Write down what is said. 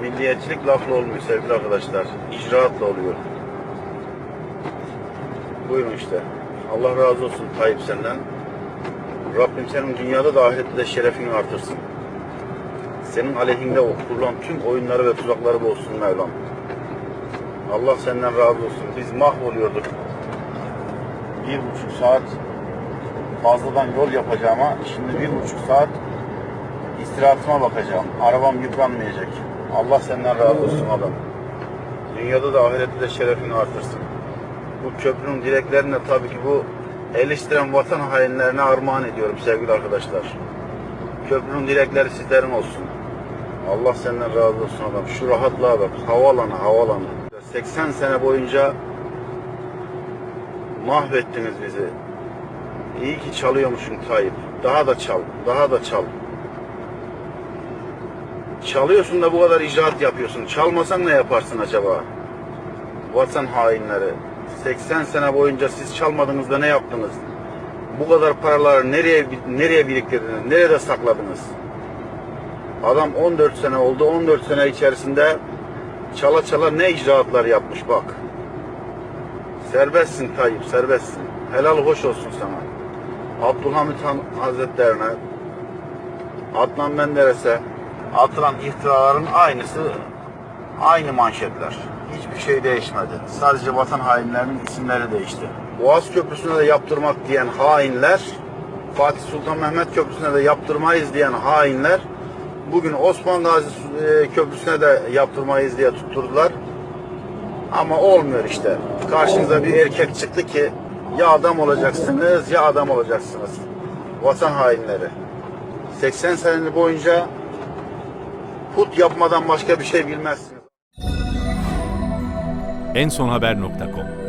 Milliyetçilik lafla olmuyor sevgili arkadaşlar. İcraatla oluyor. Buyurun işte. Allah razı olsun Tayyip senden. Rabbim senin dünyada da ahirette de şerefini artırsın. Senin aleyhinde kurulan tüm oyunları ve tuzakları bozsun Mevlam. Allah senden razı olsun. Biz mahvoluyorduk. Bir buçuk saat fazladan yol yapacağıma şimdi bir buçuk saat istirahatıma bakacağım. Arabam yıpranmayacak. Allah senden razı olsun adam. Dünyada da ahirette de şerefini artırsın. Bu köprünün dileklerini tabii ki bu eleştiren vatan hainlerine armağan ediyorum sevgili arkadaşlar. Köprünün dilekleri sizlerin olsun. Allah senden razı olsun adam. Şu rahatlığa bak. Havalanı, havalanı. 80 sene boyunca mahvettiniz bizi. İyi ki çalıyormuşsun Tayyip. Daha da çal, daha da çal. Çalıyorsun da bu kadar icraat yapıyorsun. Çalmasan ne yaparsın acaba? Vatan hainleri. 80 sene boyunca siz çalmadığınızda ne yaptınız? Bu kadar paraları nereye nereye biriktirdiniz? Nerede sakladınız? Adam 14 sene oldu. 14 sene içerisinde çala çala ne icraatlar yapmış bak. Serbestsin Tayyip, serbestsin. Helal hoş olsun sana. Abdülhamit Han Hazretlerine, Adnan Menderes'e atılan iftiraların aynısı, aynı manşetler. Hiçbir şey değişmedi. Sadece vatan hainlerinin isimleri değişti. Boğaz Köprüsü'ne de yaptırmak diyen hainler, Fatih Sultan Mehmet Köprüsü'ne de yaptırmayız diyen hainler, bugün Osman Gazi e, Köprüsü'ne de yaptırmayız diye tutturdular. Ama olmuyor işte. Karşınıza bir erkek çıktı ki ya adam olacaksınız ya adam olacaksınız. Vatan hainleri. 80 sene boyunca put yapmadan başka bir şey bilmezsiniz. ensonhaber.com